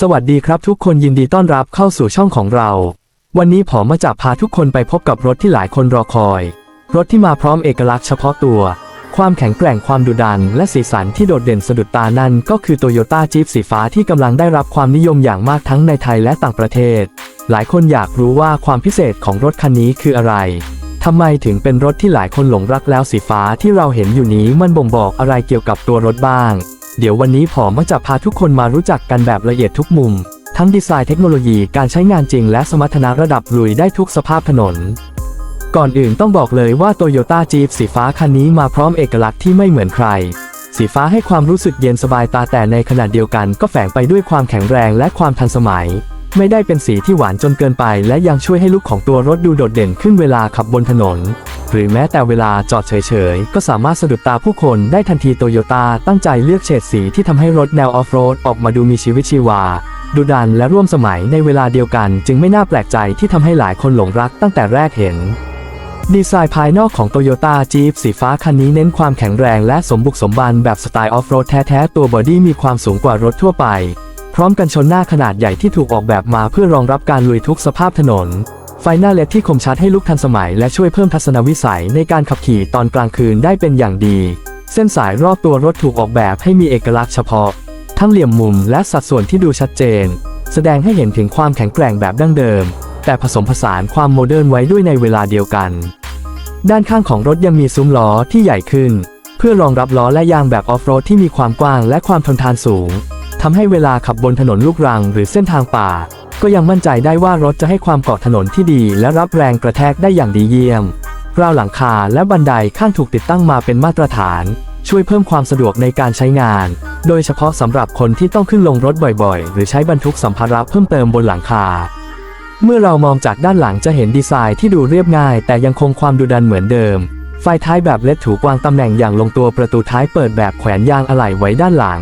สวัสดีครับทุกคนยินดีต้อนรับเข้าสู่ช่องของเรา วันนี้ผมมาจะพาทุกคนไปพบกับรถที่หลายคนรอคอย รถที่มาพร้อมเอกลักษณ์เฉพาะตัว ความแข็งแกร่งความดุดัน และสีสันที่โดดเด่นสะดุดตานั่นก็คือโตโยต้าจี๊ปสีฟ้าที่กำลังได้รับความนิยมอย่างมากทั้งในไทยและต่างประเทศ หลายคนอยากรู้ว่าความพิเศษของรถคันนี้คืออะไรทำไมถึงเป็นรถที่หลายคนหลงรักแล้วสีฟ้าที่เราเห็นอยู่นี้มันบ่งบอกอะไรเกี่ยวกับตัวรถบ้าง เดี๋ยววันนี้ผมจะพาทุกคนมารู้จักกันแบบละเอียดทุกมุม ทั้งดีไซน์เทคโนโลยีการใช้งานจริงและสมรรถนะระดับลุยได้ทุกสภาพถนน ก่อนอื่นต้องบอกเลยว่า Toyota Jeep สีฟ้าคันนี้มาพร้อมเอกลักษณ์ที่ไม่เหมือนใคร สีฟ้าให้ความรู้สึกเย็นสบายตาแต่ในขณะเดียวกันก็แฝงไปด้วยความแข็งแรงและความทันสมัย ไม่ได้เป็นสีที่หวานจนเกินไป และยังช่วยให้ลุคของตัวรถดูโดดเด่นขึ้นเวลาขับบนถนน หรือแม้แต่เวลาจอดเฉยๆ ก็สามารถสะดุดตาผู้คนได้ทันทีโตโยต้าตั้งใจเลือกเฉดสีที่ทำให้รถแนวออฟโรดออกมาดูมีชีวิตชีวาดุดันและร่วมสมัยในเวลาเดียวกัน จึงไม่น่าแปลกใจที่ทำให้หลายคนหลงรักตั้งแต่แรกเห็นดีไซน์ภายนอกของ Toyota Jeep สีฟ้าคันนี้เน้นความแข็งแรงและสมบุกสมบันแบบสไตล์ออฟโรดแท้ๆ ตัวบอดี้มีความสูงกว่ารถทั่วไป พร้อมกันชนหน้าขนาดใหญ่ที่ถูกออกแบบมาเพื่อรองรับการลุยทุกสภาพถนน ไฟหน้าเลดที่คมชัดให้ลุกทันสมัยและช่วยเพิ่มทัศนวิสัยในการขับขี่ตอนกลางคืนได้เป็นอย่างดี เส้นสายรอบตัวรถถูกออกแบบให้มีเอกลักษณ์เฉพาะ ทั้งเหลี่ยมมุมและสัดส่วนที่ดูชัดเจน แสดงให้เห็นถึงความแข็งแกร่งแบบดั้งเดิม แต่ผสมผสานความโมเดิร์นไว้ด้วยในเวลาเดียวกัน ด้านข้างของรถยังมีซุ้มล้อที่ใหญ่ขึ้น เพื่อรองรับล้อและยางแบบออฟโรดที่มีความกว้างและความทนทานสูงทำให้เวลาขับบนถนนลูกรังหรือเส้นทางป่า ก็ยังมั่นใจได้ว่ารถจะให้ความเกาะถนนที่ดี และรับแรงกระแทกได้อย่างดีเยี่ยม ราวหลังคาและบันไดข้างถูกติดตั้งมาเป็นมาตรฐาน ช่วยเพิ่มความสะดวกในการใช้งาน โดยเฉพาะสำหรับคนที่ต้องขึ้นลงรถบ่อยๆ หรือใช้บรรทุกสัมภาระเพิ่มเติมบนหลังคา เมื่อเรามองจากด้านหลังจะเห็นดีไซน์ที่ดูเรียบง่าย แต่ยังคงความดุดันเหมือนเดิม ไฟท้ายแบบเล็ดถูกวางตำแหน่งอย่างลงตัวประตูท้ายเปิดแบบแขวนยางอะไหล่ไว้ด้านหลัง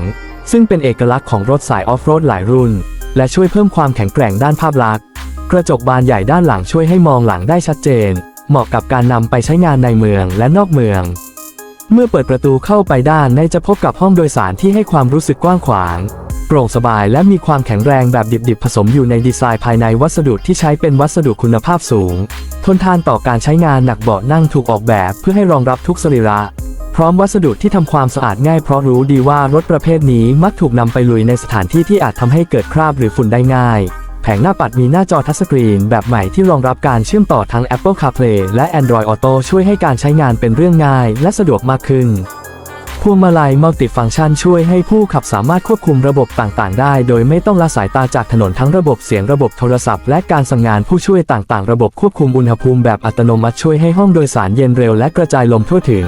ซึ่งเป็นเอกลักษณ์ของรถสายออฟโรดหลายรุ่น และช่วยเพิ่มความแข็งแกร่งด้านภาพลักษณ์ กระจกบานใหญ่ด้านหลังช่วยให้มองหลังได้ชัดเจน เหมาะกับการนำไปใช้งานในเมืองและนอกเมือง เมื่อเปิดประตูเข้าไปด้านในจะพบกับห้องโดยสารที่ให้ความรู้สึกกว้างขวางโปร่งสบายและมีความแข็งแรงแบบดิบๆ ผสมอยู่ในดีไซน์ภายในวัสดุที่ใช้เป็นวัสดุคุณภาพสูง ทนทานต่อการใช้งานหนักเบาะนั่งถูกออกแบบเพื่อให้รองรับทุกสรีระ พร้อมวัสดุที่ทำความสะอาดง่ายเพราะรู้ดีว่ารถประเภทนี้มักถูกนำไปลุยในสถานที่ที่อาจทำให้เกิดคราบหรือฝุ่นได้ง่าย แผงหน้าปัดมีหน้าจอทัชสกรีนแบบใหม่ที่รองรับการเชื่อมต่อทั้ง Apple CarPlay และ Android Auto ช่วยให้การใช้งานเป็นเรื่องง่ายและสะดวกมากขึ้นพวงมาลัยมัลติฟังก์ชันช่วยให้ผู้ขับสามารถควบคุมระบบต่างๆ ได้ โดยไม่ต้องละสายตาจากถนนทั้งระบบเสียงระบบโทรศัพท์และการสั่งงานผู้ช่วยต่างๆ ระบบควบคุมอุณหภูมิแบบอัตโนมัติช่วยให้ห้องโดยสารเย็นเร็วและกระจายลมทั่วถึง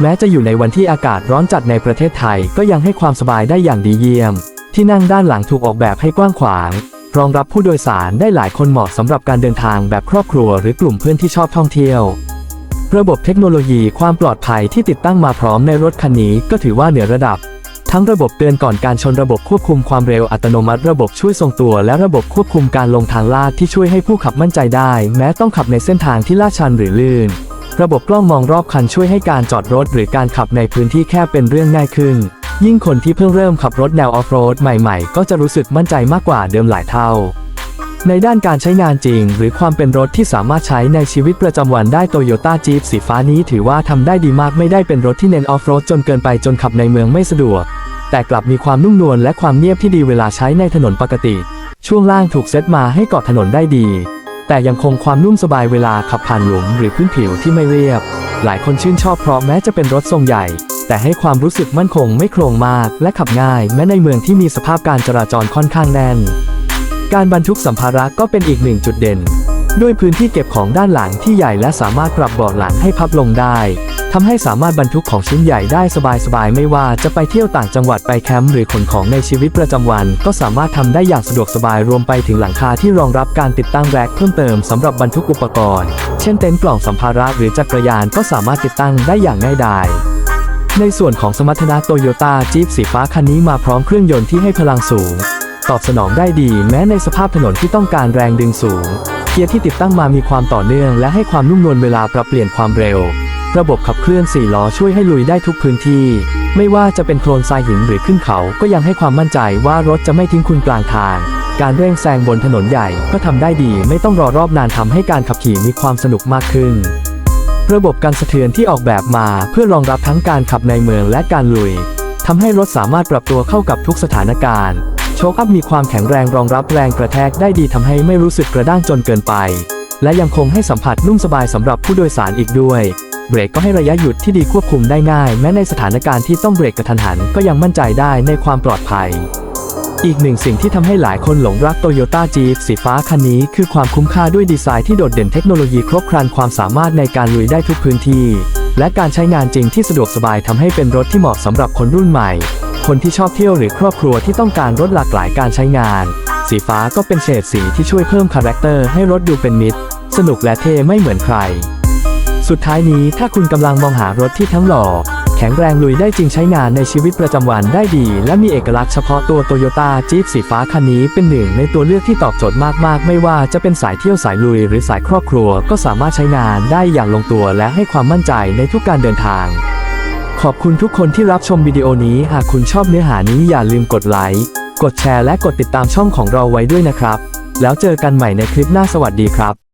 แม้จะอยู่ในวันที่อากาศร้อนจัดในประเทศไทยก็ยังให้ความสบายได้อย่างดีเยี่ยม ที่นั่งด้านหลังถูกออกแบบให้กว้างขวาง รองรับผู้โดยสารได้หลายคนเหมาะสำหรับการเดินทางแบบครอบครัวหรือกลุ่มเพื่อนที่ชอบท่องเที่ยว ระบบเทคโนโลยีความปลอดภัยที่ติดตั้งมาพร้อมในรถคันนี้ก็ถือว่าเหนือระดับ ทั้งระบบเตือนก่อนการชนระบบควบคุมความเร็วอัตโนมัติระบบช่วยทรงตัว และระบบควบคุมการลงทางลาดที่ช่วยให้ผู้ขับมั่นใจได้ แม้ต้องขับในเส้นทางที่ลาดชันหรือลื่น ระบบกล้องมองรอบคันช่วยให้การจอดรถหรือการขับในพื้นที่แคบเป็นเรื่องง่ายขึ้น ยิ่งคนที่เพิ่งเริ่มขับรถแนวออฟโรดใหม่ๆ ก็จะรู้สึกมั่นใจมากกว่าเดิมหลายเท่า ในด้านการใช้งานจริง หรือความเป็นรถที่สามารถใช้ในชีวิตประจำวันได้โตโยต้าจี๊ปสีฟ้านี้ถือว่าทำได้ดีมากไม่ได้เป็นรถที่เน้นออฟโรดจนเกินไปจนขับในเมืองไม่สะดวก แต่กลับมีความนุ่มนวลและความเงียบที่ดีเวลาใช้ในถนนปกติ ช่วงล่างถูกเซตมาให้เกาะถนนได้ดี แต่ยังคงความนุ่มสบายเวลาขับผ่านหลุมหรือพื้นผิวที่ไม่เรียบ หลายคนชื่นชอบเพราะแม้จะเป็นรถทรงใหญ่ แต่ให้ความรู้สึกมั่นคงไม่โครงมากและขับง่าย แม้ในเมืองที่มีสภาพการจราจรค่อนข้างแน่น การบรรทุกสัมภาระก็เป็นอีกหนึ่งจุดเด่น ด้วยพื้นที่เก็บของด้านหลังที่ใหญ่และสามารถปรับเบาะหลังให้พับลงได้ทำให้สามารถบรรทุกของชิ้นใหญ่ได้สบายๆ ไม่ว่าจะไปเที่ยวต่างจังหวัดไปแคมป์หรือขนของในชีวิตประจำวัน ก็สามารถทำได้อย่างสะดวกสบายรวมไปถึงหลังคาที่รองรับการติดตั้งแร็คเพิ่มเติมสำหรับบรรทุกอุปกรณ์ เช่นเต็นท์กล่องสัมภาระหรือจักรยานก็สามารถติดตั้งได้อย่างง่ายดายในส่วนของสมรรถนะโตโยต้าจี๊ปสีฟ้าคันนี้มาพร้อมเครื่องยนต์ที่ให้พลังสูง ตอบสนองได้ดีแม้ในสภาพถนนที่ต้องการแรงดึงสูง เกียร์ที่ติดตั้งมามีความต่อเนื่อง และให้ความนุ่มนวลเวลาปรับเปลี่ยนความเร็ว ระบบขับเคลื่อน4ล้อช่วยให้ลุยได้ทุกพื้นที่ ไม่ว่าจะเป็นโคลนทรายหินหรือขึ้นเขาก็ยังให้ความมั่นใจว่ารถจะไม่ทิ้งคุณกลางทาง การเร่งแซงบนถนนใหญ่ก็ทำได้ดี ไม่ต้องรอรอบนานทำให้การขับขี่มีความสนุกมากขึ้น ระบบการสะเทือนที่ออกแบบมาเพื่อรองรับทั้งการขับในเมืองและการลุยทำให้รถสามารถปรับตัวเข้ากับทุกสถานการณ์ ชคอัพมีความแข็งแรงรองรับแรงกระแทกได้ดีทำให้ไม่รู้สึกกระด้างจนเกินไป และยังคงให้สัมผัสนุ่มสบายสำหรับผู้โดยสารอีกด้วย เบรกก็ให้ระยะหยุดที่ดีควบคุมได้ง่าย แม้ในสถานการณ์ที่ต้องเบรกกระทันหันก็ยังมั่นใจได้ในความปลอดภัย อีกหนึ่งสิ่งที่ทำให้หลายคนหลงรักโตโยต้าจีฟสีฟ้าคันนี้คือความคุ้มค่าด้วยดีไซน์ที่โดดเด่นเทคโนโลยีครบครันความสามารถในการลุยได้ทุกพื้นที่ และการใช้งานจริงที่สะดวกสบายทำให้เป็นรถที่เหมาะสำหรับคนรุ่นใหม่ คนที่ชอบเที่ยวหรือครอบครัวที่ต้องการรถหลากหลายการใช้งาน สีฟ้าก็เป็นเฉดสีที่ช่วยเพิ่มคาแรคเตอร์ให้รถดูเป็นมิตร สนุกและเท่ไม่เหมือนใคร สุดท้ายนี้ถ้าคุณกำลังมองหารถที่ทั้งหล่อแข็งแรงลุยได้จริงใช้งานในชีวิตประจำวันได้ดี และมีเอกลักษณ์เฉพาะตัวโตโยต้าจี๊ปสีฟ้าคันนี้เป็นหนึ่งในตัวเลือกที่ตอบโจทย์มาก ๆ ไม่ว่าจะเป็นสายเที่ยวสายลุยหรือสายครอบครัว ก็สามารถใช้งานได้อย่างลงตัวและให้ความมั่นใจในทุกการเดินทาง ขอบคุณทุกคนที่รับชมวิดีโอนี้ หากคุณชอบเนื้อหานี้อย่าลืมกดไลค์ กดแชร์และกดติดตามช่องของเราไว้ด้วยนะครับ แล้วเจอกันใหม่ในคลิปหน้าสวัสดีครับ